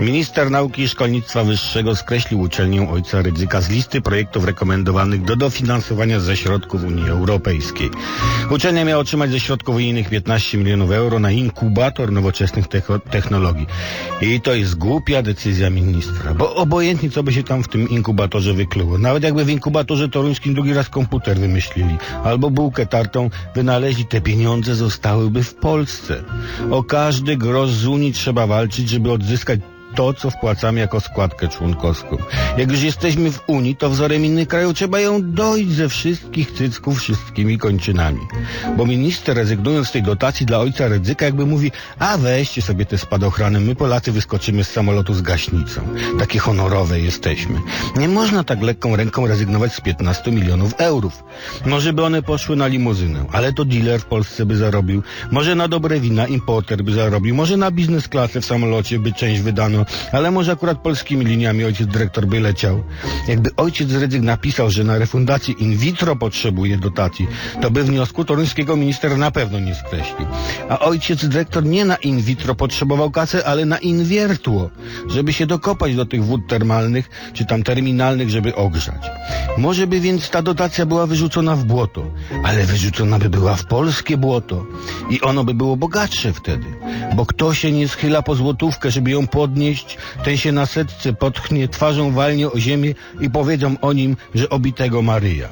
Minister Nauki i Szkolnictwa Wyższego skreślił uczelnię ojca Rydzyka z listy projektów rekomendowanych do dofinansowania ze środków Unii Europejskiej. Uczelnia miała otrzymać ze środków unijnych 15 milionów euro na inkubator nowoczesnych technologii. I to jest głupia decyzja ministra, bo obojętnie co by się tam w tym inkubatorze wykluło. Nawet jakby w inkubatorze toruńskim drugi raz komputer wymyślili, albo bułkę tartą wynaleźli, te pieniądze zostałyby w Polsce. O każdy grosz z Unii trzeba walczyć, żeby odzyskać to, co wpłacamy jako składkę członkowską. Jak już jesteśmy w Unii, to wzorem innych krajów trzeba ją dojść ze wszystkich cycków wszystkimi kończynami. Bo minister rezygnując z tej dotacji dla ojca Rydzyka jakby mówi, a weźcie sobie te spadochrony, my Polacy wyskoczymy z samolotu z gaśnicą. Takie honorowe jesteśmy. Nie można tak lekką ręką rezygnować z 15 milionów eurów. Może by one poszły na limuzynę, ale to dealer w Polsce by zarobił. Może na dobre wina importer by zarobił. Może na biznes klasę w samolocie by część wydano ale może akurat polskimi liniami ojciec dyrektor by leciał. Jakby ojciec Rydzyk napisał, że na refundację in vitro potrzebuje dotacji, to by wniosku toruńskiego minister na pewno nie skreślił. A ojciec dyrektor nie na in vitro potrzebował kasy, ale na in virtuo, żeby się dokopać do tych wód termalnych, czy tam terminalnych, żeby ogrzać. Może by więc ta dotacja była wyrzucona w błoto, ale wyrzucona by była w polskie błoto i ono by było bogatsze wtedy, bo kto się nie schyla po złotówkę, żeby ją podnieść, ten się na setce potchnie, twarzą walnie o ziemię i powiedzą o nim, że obitego Maryja.